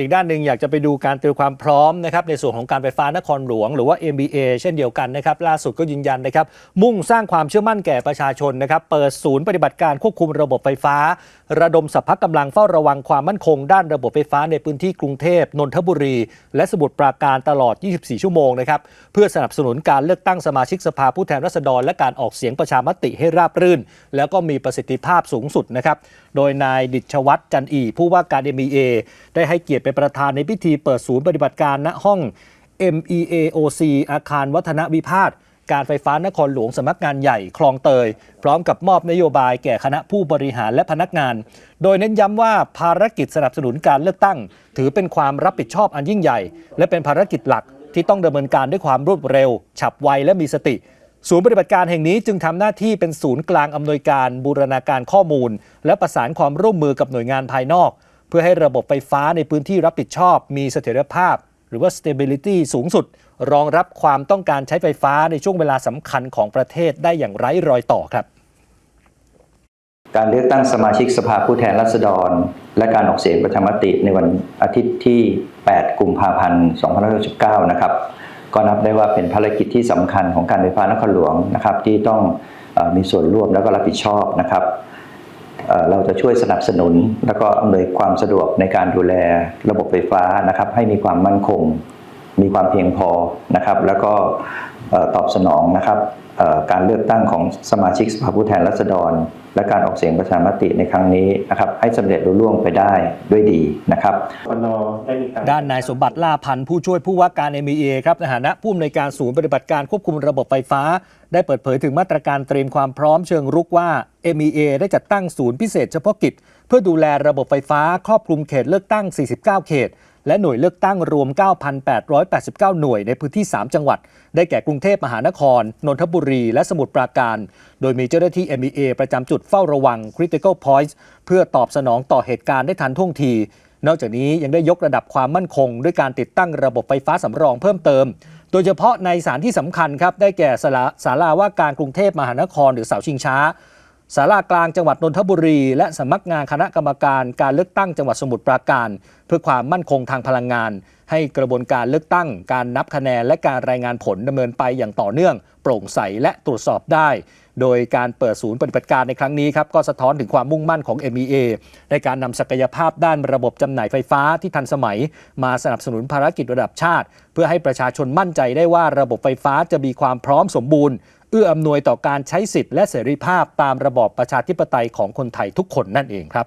อีกด้านหนึ่งอยากจะไปดูการเตรียมความพร้อมนะครับในส่วนของการไฟฟ้านครหลวง หรือว่า MBA เช่นเดียวกันนะครับล่าสุดก็ยืนยันนะครับมุ่งสร้างความเชื่อมั่นแก่ประชาชนนะครับเปิดศูนย์ปฏิบัติการควบคุมระบบไฟฟ้า ระดมสัพพะกำลังเฝ้าระวังความมั่นคง ด้านระบบไฟฟ้าในพื้นที่กรุงเทพนนทบุรี และสมุทรปราการตลอด 24 ชั่วโมงนะครับเพื่อสนับสนุนการเลือกตั้งสมาชิกสภาผู้แทนราษฎร และการออกเสียงประชามติให้ราบรื่น แล้วก็มีประสิทธิภาพสูงสุดนะครับโดยนายดิชวัตรจันอีผู้ว่าการ MEA ได้ให้เกียรติเป็นประธานในพิธีเปิดศูนย์ปฏิบัติการณห้อง MEAOC อาคารวัฒนวิพาทการไฟฟ้านครหลวงสำนักงานใหญ่คลองเตย พร้อมกับมอบนโยบายแก่คณะผู้บริหารและพนักงาน โดยเน้นย้ำว่าภารกิจสนับสนุนการเลือกตั้ง ถือเป็นความรับผิดชอบอันยิ่งใหญ่ และเป็นภารกิจหลักที่ต้องดำเนินการด้วยความรวดเร็ว ฉับไวและมีสติ ศูนย์ปฏิบัติการแห่งนี้จึงทำหน้าที่เป็นศูนย์กลางอำนวยการบูรณาการข้อมูล และประสานความร่วมมือกับหน่วยงานภายนอก เพื่อให้ระบบไฟฟ้าในพื้นที่รับผิดชอบ มีเสถียรภาพ หรือว่า stability สูงสุด รองรับความต้องการใช้ไฟฟ้าในช่วงเวลาสำคัญของประเทศได้อย่างไร้รอยต่อครับ การเลือกตั้งสมาชิกสภาผู้แทนราษฎร และการออกเสียงประชามติในวันอาทิตย์ที่ 8 กุมภาพันธ์ 2569 นะครับก็นับได้ว่าเป็นภารกิจที่สำคัญของการไฟฟ้านครหลวงนะครับที่ต้องอมีส่วนร่วมแล้วก็รับผิดชอบนะครับ เราจะช่วยสนับสนุน แล้วก็อำนวยความสะดวกในการดูแลระบบไฟฟ้านะครับให้มีความมั่นคง มีความเพียงพอนะครับ แล้วก็ตอบสนองนะครับการเลือกตั้งของสมาชิกสภาผู้แทนราษฎร และการออกเสียงประชามติในครั้งนี้นะครับให้สำเร็จรุ่ล่วงไปได้ด้วยดีนะครับด้ารด้านนายสมบัติล่าพันธ์ผู้ช่วยผู้ว่าการ MEA ครับในฐานะผู้อำนวยการศูนย์ปฏิบัติการควบคุมระบบไฟฟ้า ได้เปิดเผยถึงมาตรการเตรียมความพร้อมเชิงรุกว่า MEA ได้จัดตั้งศูนย์พิเศษเฉพาะกิจ เพื่อดูแลระบบไฟฟ้าครอบคลุมเขตเลือกตั้ง 49 เขต และหน่วยเลือกตั้งรวม 9,889 หน่วยในพื้นที่ 3 จังหวัด ได้แก่กรุงเทพมหานคร นนทบุรี และสมุทรปราการ โดยมีเจ้าหน้าที่ MEA ประจำจุดเฝ้าระวัง Critical Points เพื่อตอบสนองต่อเหตุการณ์ได้ทันท่วงที นอกจากนี้ยังได้ยกระดับความมั่นคง ด้วยการติดตั้งระบบไฟฟ้าสำรองเพิ่มเติมโดยเฉพาะในสถานที่สำคัญครับ ได้แก่ศาลาศาลาว่าการกรุงเทพมหานครหรือเสาชิงช้า ศาลากลางจังหวัดนนทบุรี และสำนักงานคณะกรรมการการเลือกตั้งจังหวัดสมุทรปราการ เพื่อความมั่นคงทางพลังงาน ให้กระบวนการเลือกตั้ง การนับคะแนนและการรายงานผลดำเนินไปอย่างต่อเนื่อง โปร่งใสและตรวจสอบได้ โดยการเปิดศูนย์ปฏิบัติการในครั้งนี้ครับก็สะท้อนถึงความมุ่งมั่นของ MEA ในการนำศักยภาพด้านระบบจำหน่ายไฟฟ้าที่ทันสมัย มาสนับสนุนภารกิจระดับชาติ เพื่อให้ประชาชนมั่นใจได้ว่าระบบไฟฟ้าจะมีความพร้อมสมบูรณ์ เอื้ออำนวยต่อการใช้สิทธิ์และเสรีภาพตามระบอบประชาธิปไตยของคนไทยทุกคนนั่นเองครับ